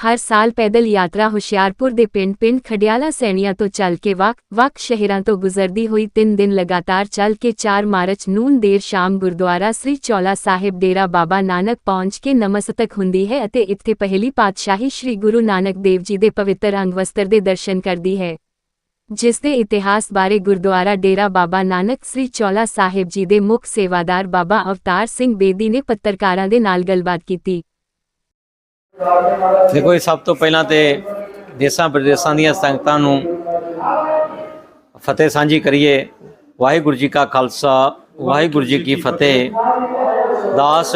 ਹਰ ਸਾਲ ਪੈਦਲ ਯਾਤਰਾ ਹੁਸ਼ਿਆਰਪੁਰ ਦੇ ਪਿੰਡ-ਪਿੰਡ ਖਡਿਆਲਾ ਸੈਣੀਆਂ ਤੋਂ ਚੱਲ ਕੇ ਵੱਖ-ਵੱਖ ਸ਼ਹਿਰਾਂ ਤੋਂ ਗੁਜ਼ਰਦੀ ਹੋਈ 3 ਦਿਨ ਲਗਾਤਾਰ ਚੱਲ ਕੇ 4 ਮਾਰਚ ਨੂੰ ਦੇਰ ਸ਼ਾਮ ਗੁਰਦੁਆਰਾ ਸ੍ਰੀ ਚੌਲਾ ਸਾਹਿਬ ਡੇਰਾ ਬਾਬਾ ਨਾਨਕ ਪਹੁੰਚ ਕੇ ਨਮਸਤਕ ਹੁੰਦੀ ਹੈ ਅਤੇ ਇੱਥੇ ਪਹਿਲੀ ਪਾਤਸ਼ਾਹੀ ਸ੍ਰੀ ਗੁਰੂ ਨਾਨਕ ਦੇਵ ਜੀ ਦੇ ਪਵਿੱਤਰ ਅੰਗ ਵਸਤਰ ਦੇ ਦਰਸ਼ਨ ਕਰਦੀ ਹੈ। ਜਿਸ ਦੇ ਇਤਿਹਾਸ ਬਾਰੇ ਗੁਰਦੁਆਰਾ ਡੇਰਾ ਬਾਬਾ ਨਾਨਕ ਸ੍ਰੀ ਚੌਲਾ ਸਾਹਿਬ ਜੀ ਦੇ ਮੁੱਖ ਸੇਵਾਦਾਰ ਬਾਬਾ ਅਵਤਾਰ ਸਿੰਘ ਬੇਦੀ ਨੇ ਪੱਤਰਕਾਰਾਂ ਦੇ ਨਾਲ ਗੱਲਬਾਤ ਕੀਤੀ। ਦੇਖੋ ਇਹ ਸਭ ਤੋਂ ਪਹਿਲਾਂ ਤੇ ਦੇਸਾਂ ਪ੍ਰਦੇਸਾਂ ਦੀਆਂ ਸੰਗਤਾਂ ਨੂੰ ਫਤਿਹ ਸਾਂਝੀ ਕਰੀਏ। ਵਾਹਿਗੁਰੂ ਜੀ ਕਾ ਖਾਲਸਾ, ਵਾਹਿਗੁਰੂ ਜੀ ਕੀ ਫਤਿਹ। ਦਾਸ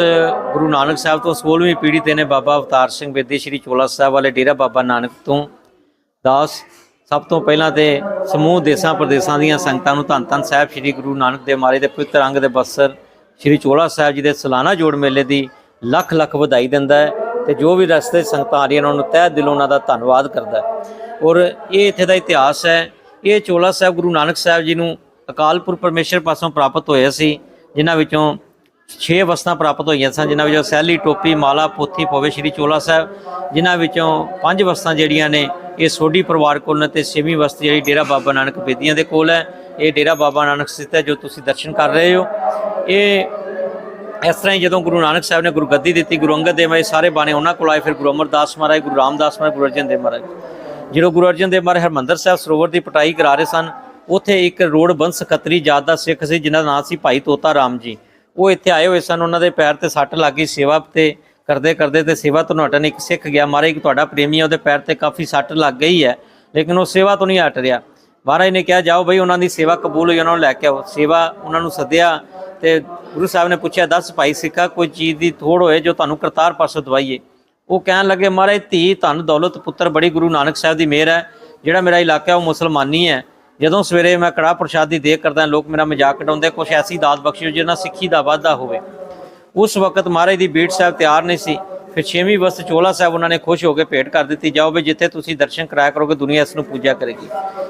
ਗੁਰੂ ਨਾਨਕ ਸਾਹਿਬ ਤੋਂ 16ਵੀਂ ਪੀੜ੍ਹੀ ਤੇ ਨੇ ਬਾਬਾ ਅਵਤਾਰ ਸਿੰਘ ਬੇਦੀ, ਸ਼੍ਰੀ ਚੋਲਾ ਸਾਹਿਬ ਵਾਲੇ ਡੇਰਾ ਬਾਬਾ ਨਾਨਕ ਤੋਂ। ਦਾਸ ਸਭ ਤੋਂ ਪਹਿਲਾਂ ਤੇ ਸਮੂਹ ਦੇਸਾਂ ਪ੍ਰਦੇਸਾਂ ਦੀਆਂ ਸੰਗਤਾਂ ਨੂੰ ਧੰਨ ਧੰਨ ਸਾਹਿਬ ਸ਼੍ਰੀ ਗੁਰੂ ਨਾਨਕ ਦੇਵ ਮਹਾਰਾਜ ਦੇ ਪਵਿੱਤਰ ਅੰਗ ਦੇ ਬਸਰ ਸ਼੍ਰੀ ਚੋਲਾ ਸਾਹਿਬ ਜੀ ਦੇ ਸਾਲਾਨਾ ਜੋੜ ਮੇਲੇ ਦੀ ਲੱਖ ਲੱਖ ਵਧਾਈ ਦਿੰਦਾ ਹੈ। ਤੇ ਜੋ ਵੀ ਰਸਤੇ ਸੰਗਤਾਂ ਆ ਰਹੀਆਂ ਨੇ ਉਹਨਾਂ ਨੂੰ ਤਹਿ ਦਿਲੋਂ ਉਹਨਾਂ ਦਾ ਧੰਨਵਾਦ ਕਰਦਾ ਔਰ ਇਹ ਇੱਥੇ ਦਾ ਇਤਿਹਾਸ ਹੈ। ਇਹ ਚੋਲਾ ਸਾਹਿਬ ਗੁਰੂ ਨਾਨਕ ਸਾਹਿਬ ਜੀ ਨੂੰ ਅਕਾਲਪੁਰ ਪਰਮੇਸ਼ਰ ਪਾਸੋਂ ਪ੍ਰਾਪਤ ਹੋਇਆ ਸੀ, ਜਿਨ੍ਹਾਂ ਵਿੱਚੋਂ 6 ਵਸਤਾਂ ਪ੍ਰਾਪਤ ਹੋਈਆਂ ਸਨ, ਜਿਨ੍ਹਾਂ ਵਿੱਚੋਂ ਸੈਲੀ, ਟੋਪੀ, ਮਾਲਾ, ਪੋਥੀ ਪਵੇ ਸ਼੍ਰੀ ਚੋਲਾ ਸਾਹਿਬ, ਜਿਨ੍ਹਾਂ ਵਿੱਚੋਂ ਪੰਜ ਵਸਤਾਂ ਜਿਹੜੀਆਂ ਨੇ, ਇਹ ਸੋਢੀ ਪਰਿਵਾਰ ਕੋਲ ਨੇ ਤੇ ਛੇਵੀਂ ਵਸਤ ਜਿਹੜੀ ਡੇਰਾ ਬਾਬਾ ਨਾਨਕ ਬੇਦੀਆਂ ਦੇ ਕੋਲ ਹੈ। ਇਹ ਡੇਰਾ ਬਾਬਾ ਨਾਨਕ ਸਥਿਤ ਹੈ, ਜੋ ਤੁਸੀਂ ਦਰਸ਼ਨ ਕਰ ਰਹੇ ਹੋ। ਇਹ ਇਸ ਤਰ੍ਹਾਂ ਹੀ ਜਦੋਂ ਗੁਰੂ ਨਾਨਕ ਸਾਹਿਬ ਨੇ ਗੁਰਗੱਦੀ ਦਿੱਤੀ, ਗੁਰੂ ਅੰਗਦ ਦੇਵ ਜੀ ਸਾਰੇ ਬਾਣੇ ਉਹਨਾਂ ਕੋਲ ਆਏ, ਫਿਰ ਗੁਰੂ ਅਮਰਦਾਸ ਮਹਾਰਾਜ, ਗੁਰੂ ਰਾਮਦਾਸ ਮਹਾਰਾਜ, ਗੁਰੂ ਅਰਜਨ ਦੇਵ ਮਹਾਰਾਜ। ਜਦੋਂ ਗੁਰੂ ਅਰਜਨ ਦੇਵ ਮਹਾਰਾਜ ਹਰਮੰਦਰ ਸਾਹਿਬ ਸਰੋਵਰ ਦੀ ਪਟਾਈ ਕਰਾ ਰਹੇ ਸਨ, ਉੱਥੇ ਇੱਕ ਰੋਡ ਬੰਸ ਖੱਤਰੀ ਜਾਤ ਦਾ ਸਿੱਖ ਸੀ, ਜਿਨ੍ਹਾਂ ਦਾ ਨਾਮ ਸੀ ਭਾਈ ਤੋਤਾ ਰਾਮ ਜੀ। ਉਹ ਇੱਥੇ ਆਏ ਹੋਏ ਸਨ, ਉਹਨਾਂ ਦੇ ਪੈਰ ਤੇ ਸੱਟ ਲੱਗ ਗਈ, ਸੇਵਾ ਤੇ ਕਰਦੇ ਕਰਦੇ ਤੇ ਸੇਵਾ ਤੋਂ ਨਟਣ ਇੱਕ ਸਿੱਖ ਗਿਆ, ਮਹਾਰਾਜ ਤੁਹਾਡਾ ਪ੍ਰੇਮੀ ਹੈ ਉਹਦੇ ਪੈਰ ਤੇ ਕਾਫੀ ਸੱਟ ਲੱਗ ਗਈ ਹੈ, ਲੇਕਿਨ ਉਹ ਸੇਵਾ ਤੋਂ ਨਹੀਂ ਹਟ ਰਿਹਾ। ਮਹਾਰਾਜ ਨੇ ਕਿਹਾ, ਜਾਓ ਬਈ, ਉਹਨਾਂ ਦੀ ਸੇਵਾ ਕਬੂਲ ਹੋਈ, ਉਹਨਾਂ ਨੂੰ ਲੈ ਕੇ ਆਓ। ਸੇਵਾ ਉਹਨਾਂ ਨੂੰ ਸੱਦਿਆ ਤੇ ਗੁਰੂ ਸਾਹਿਬ ਨੇ ਪੁੱਛਿਆ, ਦੱਸ ਭਾਈ ਸਿੱਖਾ ਕੋਈ ਚੀਜ਼ ਦੀ ਥੋੜ ਹੋਏ ਜੋ ਤੁਹਾਨੂੰ ਕਰਤਾਰ ਪਾਸੋਂ ਦਵਾਈਏ? ਉਹ ਕਹਿਣ ਲੱਗੇ, ਮਹਾਰਾਜ, ਧੀ ਧਨ ਦੌਲਤ ਪੁੱਤਰ ਬੜੀ ਗੁਰੂ ਨਾਨਕ ਸਾਹਿਬ ਦੀ ਮਿਹਰ ਹੈ। ਜਿਹੜਾ ਮੇਰਾ ਇਲਾਕਾ ਉਹ ਮੁਸਲਮਾਨੀ ਹੈ। ਜਦੋਂ ਸਵੇਰੇ ਮੈਂ ਕੜਾ ਪ੍ਰਸ਼ਾਦ ਦੀ ਦੇਖ ਕਰਦਾ, ਲੋਕ ਮੇਰਾ ਮਜ਼ਾਕ ਉਡਾਉਂਦੇ, ਕੁਛ ਐਸੀ ਦਾਤ ਬਖਸ਼ਿਓ ਜਿਹਨਾਂ ਸਿੱਖੀ ਦਾ ਵਾਧਾ ਹੋਵੇ। ਉਸ ਵਕਤ ਮਹਾਰਾਜ ਦੀ ਬੀੜ ਸਾਹਿਬ ਤਿਆਰ ਨਹੀਂ ਸੀ। ਫਿਰ ਛੇਵੀਂ ਵਸਤ ਚੋਲਾ ਸਾਹਿਬ ਉਹਨਾਂ ਨੇ ਖੁਸ਼ ਹੋ ਕੇ ਭੇਟ ਕਰ ਦਿੱਤੀ, ਜਾਓ ਵੀ ਜਿੱਥੇ ਤੁਸੀਂ ਦਰਸ਼ਨ ਕਰਾਇਆ ਕਰੋਗੇ, ਦੁਨੀਆ ਇਸ ਨੂੰ ਪੂਜਾ ਕਰੇਗੀ।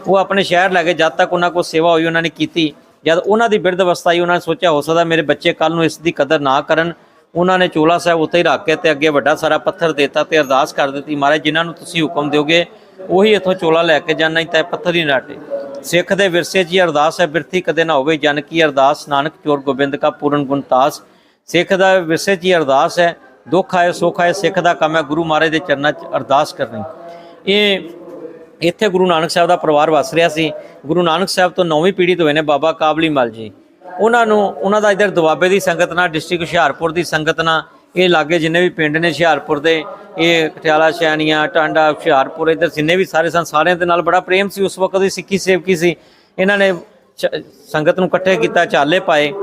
ਉਹ ਆਪਣੇ ਸ਼ਹਿਰ ਲੈ ਕੇ ਜਦ ਤੱਕ ਉਹਨਾਂ ਕੋਲ ਸੇਵਾ ਹੋਈ, ਉਹਨਾਂ ਨੇ ਕੀਤੀ। ਜਦ ਉਹਨਾਂ ਦੀ ਬਿਰਧ ਅਵਸਥਾ ਹੀ ਉਹਨਾਂ ਨੇ ਸੋਚਿਆ ਹੋ ਸਕਦਾ ਮੇਰੇ ਬੱਚੇ ਕੱਲ ਨੂੰ ਇਸ ਦੀ ਕਦਰ ਨਾ ਕਰਨ। ਉਹਨਾਂ ਨੇ ਚੋਲਾ ਸਾਹਿਬ ਉੱਤੇ ਹੀ ਰੱਖ ਕੇ ਤੇ ਅੱਗੇ ਵੱਡਾ ਸਾਰਾ ਪੱਥਰ ਦੇਤਾ ਤੇ ਅਰਦਾਸ ਕਰ ਦਿੱਤੀ, ਮਹਾਰਾਜ, ਜਿਨ੍ਹਾਂ ਨੂੰ ਤੁਸੀਂ ਹੁਕਮ ਦਿਓਗੇ, ਉਹੀ ਇੱਥੋਂ ਚੋਲਾ ਲੈ ਕੇ ਜਾਣਾ, ਨਹੀਂ ਤਾਂ ਇਹ ਪੱਥਰ ਹੀ ਨਾਟੇ ਸਿੱਖ ਦੇ ਵਿਰਸੇ 'ਚ ਹੀ ਅਰਦਾਸ ਹੈ, ਬਿਰਥੀ ਕਦੇ ਨਾ ਹੋਵੇ, ਜਨ ਕੀ ਅਰਦਾਸ, ਨਾਨਕ ਚੋਰ ਗੋਬਿੰਦ ਕਾ ਪੂਰਨ ਗੁਣ ਸਿੱਖ ਦਾ ਵਿਰਸੇ 'ਚ ਹੀ ਅਰਦਾਸ ਹੈ, ਦੁੱਖ ਆਏ, ਸੁੱਖ ਆਏ, ਸਿੱਖ ਦਾ ਕੰਮ ਹੈ, ਗੁਰੂ ਮਹਾਰਾਜ ਦੇ ਚਰਨਾਂ 'ਚ ਅਰਦਾਸ ਕਰਨੀ। ਇਹ ਇੱਥੇ ਗੁਰੂ ਨਾਨਕ ਸਾਹਿਬ ਦਾ ਪਰਿਵਾਰ ਵਸ ਰਿਹਾ ਸੀ। ਗੁਰੂ ਨਾਨਕ ਸਾਹਿਬ ਤੋਂ ਨੌਵੀਂ ਪੀੜ੍ਹੀ ਤੋਂ ਹੋਏ ਨੇ ਬਾਬਾ ਕਾਬਲੀ ਮਲ ਜੀ। ਉਹਨਾਂ ਨੂੰ, ਉਹਨਾਂ ਦਾ ਇਧਰ ਦੁਆਬੇ ਦੀ ਸੰਗਤ ਨਾਲ, ਡਿਸਟ੍ਰਿਕਟ ਹੁਸ਼ਿਆਰਪੁਰ ਦੀ ਸੰਗਤ ਨਾਲ, ਇਹ ਲਾਗੇ ਜਿੰਨੇ ਵੀ ਪਿੰਡ ਨੇ ਹੁਸ਼ਿਆਰਪੁਰ ਦੇ, ਇਹ ਕਟਿਆਲਾ ਸ਼ੈਣੀਆਂ ਟਾਂਡਾ, ਹੁਸ਼ਿਆਰਪੁਰ, ਇਧਰ ਜਿੰਨੇ ਵੀ ਸਾਰੇ ਸਨ, ਸਾਰਿਆਂ ਦੇ ਨਾਲ ਬੜਾ ਪ੍ਰੇਮ ਸੀ। ਉਸ ਵਕਤ ਦੀ ਸਿੱਖੀ ਸੇਵਕੀ ਸੀ। ਇਹਨਾਂ ਨੇ ਚ- ਸੰਗਤ ਨੂੰ ਇਕੱਠੇ ਕੀਤਾ, ਚਾਲੇ ਪਾਏ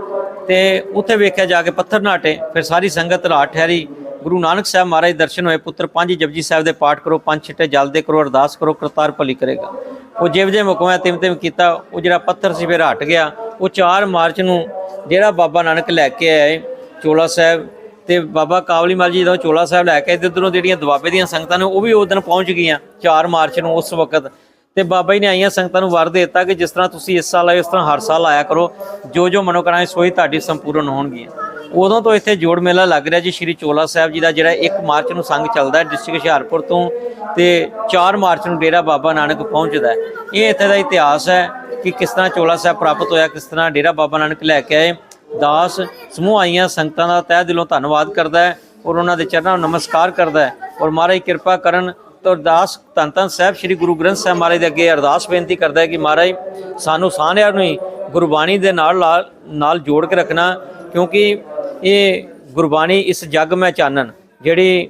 ਤੇ ਉੱਥੇ ਵੇਖਿਆ ਜਾ ਕੇ ਪੱਥਰ ਨਾਟੇ, ਫਿਰ ਸਾਰੀ ਸੰਗਤ ਰਾਤ ਠਹਿਰੀ। ਗੁਰੂ ਨਾਨਕ ਸਾਹਿਬ ਮਹਾਰਾਜ ਦੇ ਦਰਸ਼ਨ ਹੋਏ, ਪੁੱਤਰ ਪੰਜ ਜਪਜੀ ਸਾਹਿਬ ਦੇ ਪਾਠ ਕਰੋ, ਪੰਜ ਛਿੱਟੇ ਜਲ ਦੇ ਕਰੋ, ਅਰਦਾਸ ਕਰੋ, ਕਰਤਾਰ ਭਲੀ ਕਰੇਗਾ। ਉਹ ਜਿਵ ਜੇ ਹੁਕਮ ਤਿਮ ਤਿਮ ਕੀਤਾ, ਉਹ ਜਿਹੜਾ ਪੱਥਰ ਸੀ ਫਿਰ ਹਟ ਗਿਆ। ਉਹ 4 ਮਾਰਚ ਨੂੰ ਜਿਹੜਾ ਬਾਬਾ ਨਾਨਕ ਲੈ ਕੇ ਆਏ ਚੋਲਾ ਸਾਹਿਬ ਤੇ ਬਾਬਾ ਕਾਬਲੀ ਮਲ ਜੀ ਦਾ ਚੋਲਾ ਸਾਹਿਬ ਲੈ ਕੇ ਇੱਧਰੋਂ ਜਿਹੜੀਆਂ ਦੁਆਬੇ ਦੀਆਂ ਸੰਗਤਾਂ ਨੇ, ਉਹ ਵੀ ਉਸ ਦਿਨ ਪਹੁੰਚ ਗਈਆਂ 4 ਮਾਰਚ ਨੂੰ ਉਸ ਵਕਤ। ਤੇ ਬਾਬਾ ਜੀ ਨੇ ਆਈਆਂ ਸੰਗਤਾਂ ਨੂੰ ਵਰ ਦੇ ਦਿੱਤਾ ਕਿ ਜਿਸ ਤਰ੍ਹਾਂ ਤੁਸੀਂ ਇਸ ਸਾਲ ਆਏ, ਉਸ ਤਰ੍ਹਾਂ ਹਰ ਸਾਲ ਆਇਆ ਕਰੋ। ਜੋ ਜੋ ਮਨੋਕਾਮਨਾਵਾਂ ਸੋਈ ਤੁਹਾਡੀ ਸੰਪੂਰਨ ਹੋਣਗੀਆਂ। ਉਦੋਂ ਤੋਂ ਇੱਥੇ ਜੋੜ ਮੇਲਾ ਲੱਗ ਰਿਹਾ ਜੀ, ਸ਼੍ਰੀ ਚੋਲਾ ਸਾਹਿਬ ਜੀ ਦਾ, ਜਿਹੜਾ 1 ਮਾਰਚ ਨੂੰ ਸੰਗ ਚੱਲਦਾ ਡਿਸਟ੍ਰਿਕਟ ਹੁਸ਼ਿਆਰਪੁਰ ਤੋਂ ਤੇ 4 ਮਾਰਚ ਨੂੰ ਡੇਰਾ ਬਾਬਾ ਨਾਨਕ ਪਹੁੰਚਦਾ ਇਹ ਇੱਥੇ ਦਾ ਇਤਿਹਾਸ ਹੈ ਕਿ ਕਿਸ ਤਰ੍ਹਾਂ ਚੋਲਾ ਸਾਹਿਬ ਪ੍ਰਾਪਤ ਹੋਇਆ, ਕਿਸ ਤਰ੍ਹਾਂ ਡੇਰਾ ਬਾਬਾ ਨਾਨਕ ਲੈ ਕੇ ਆਏ। ਦਾਸ ਸਮੂਹ ਆਈਆਂ ਸੰਗਤਾਂ ਦਾ ਤਹਿ ਦਿਲੋਂ ਧੰਨਵਾਦ ਕਰਦਾ ਹੈ ਔਰ ਉਹਨਾਂ ਦੇ ਚਰਨਾਂ ਨੂੰ ਨਮਸਕਾਰ ਕਰਦਾ ਹੈ। ਔਰ ਮਹਾਰਾਜ ਕਿਰਪਾ ਕਰਨ ਤਾਂ ਅਰਦਾਸ, ਧੰਨ ਧੰਨ ਸਾਹਿਬ ਸ੍ਰੀ ਗੁਰੂ ਗ੍ਰੰਥ ਸਾਹਿਬ ਮਹਾਰਾਜ ਦੇ ਅੱਗੇ ਅਰਦਾਸ ਬੇਨਤੀ ਕਰਦਾ ਹੈ ਕਿ ਮਹਾਰਾਜ ਸਾਨੂੰ ਸਾਰਿਆਂ ਨੂੰ ਹੀ ਗੁਰਬਾਣੀ ਦੇ ਨਾਲ ਲਾ- ਨਾਲ ਜੋੜ ਕੇ ਰੱਖਣਾ, ਕਿਉਂਕਿ ਇਹ ਗੁਰਬਾਣੀ ਇਸ ਜੱਗ ਮੈਂ ਚਾਨਣ। ਜਿਹੜੀ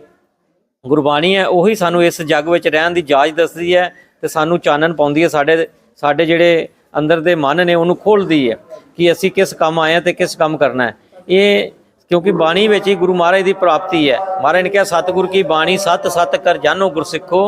ਗੁਰਬਾਣੀ ਹੈ, ਉਹੀ ਸਾਨੂੰ ਇਸ ਜੱਗ ਵਿੱਚ ਰਹਿਣ ਦੀ ਜਾਚ ਦੱਸਦੀ ਹੈ ਤੇ ਸਾਨੂੰ ਚਾਨਣ ਪਾਉਂਦੀ ਹੈ। ਸਾਡੇ ਸਾਡੇ ਜਿਹੜੇ ਅੰਦਰ ਦੇ ਮਨ ਨੇ, ਉਹਨੂੰ ਖੋਲਦੀ ਹੈ ਕਿ ਅਸੀਂ ਕਿਸ ਕੰਮ ਆਏ ਹਾਂ ਤੇ ਕਿਸ ਕੰਮ ਕਰਨਾ ਹੈ। ਇਹ ਕਿਉਂਕਿ ਬਾਣੀ ਵਿੱਚ ਹੀ ਗੁਰੂ ਮਹਾਰਾਜ ਦੀ ਪ੍ਰਾਪਤੀ ਹੈ। ਮਹਾਰਾਜ ਨੇ ਕਿਹਾ, ਸਤਿਗੁਰ ਕੀ ਬਾਣੀ ਸਤ ਸਤ ਕਰ ਜਾਨੋ ਗੁਰਸਿੱਖੋ,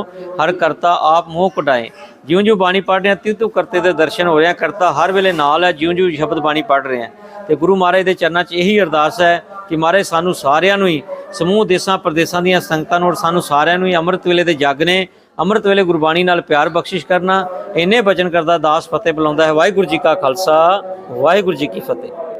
ਹਰ ਕਰਤਾ ਆਪ ਮੋਹ ਕਢਾਏ। ਜਿਉਂ ਜਿਉਂ ਬਾਣੀ ਪੜ੍ਹ ਰਹੇ ਹਾਂ ਤਿਉ ਤਿਉ ਕਰਤੇ ਦੇ ਦਰਸ਼ਨ ਹੋ ਰਿਹਾ ਕਰਤਾ ਹਰ ਵੇਲੇ ਨਾਲ ਹੈ ਜਿਉਂ ਜਿਉਂ ਸ਼ਬਦ ਬਾਣੀ ਪੜ੍ਹ ਰਹੇ ਆ ਤੇ ਗੁਰੂ ਮਹਾਰਾਜ ਦੇ ਚਰਨਾਂ 'ਚ ਇਹੀ ਅਰਦਾਸ ਹੈ ਕਿ ਮਹਾਰਾਜ ਸਾਨੂੰ ਸਾਰਿਆਂ ਨੂੰ ਹੀ, ਸਮੂਹ, ਦੇਸਾਂ, ਪ੍ਰਦੇਸਾਂ ਦੀਆਂ ਸੰਗਤਾਂ ਨੂੰ ਔਰ ਸਾਨੂੰ ਸਾਰਿਆਂ ਨੂੰ ਹੀ ਅੰਮ੍ਰਿਤ ਵੇਲੇ ਦੇ ਜਗ ਨੇ, ਅੰਮ੍ਰਿਤ ਵੇਲੇ ਗੁਰਬਾਣੀ ਨਾਲ ਪਿਆਰ ਬਖਸ਼ਿਸ਼ ਕਰਨਾ, ਇੰਨੇ ਬਚਨ ਕਰਦਾ ਦਾਸ ਫਤਿਹ ਬੁਲਾਉਂਦਾ ਹੈ। ਵਾਹਿਗੁਰੂ ਜੀ ਕਾ ਖਾਲਸਾ, ਵਾਹਿਗੁਰੂ ਜੀ ਕੀ ਫਤਿਹ।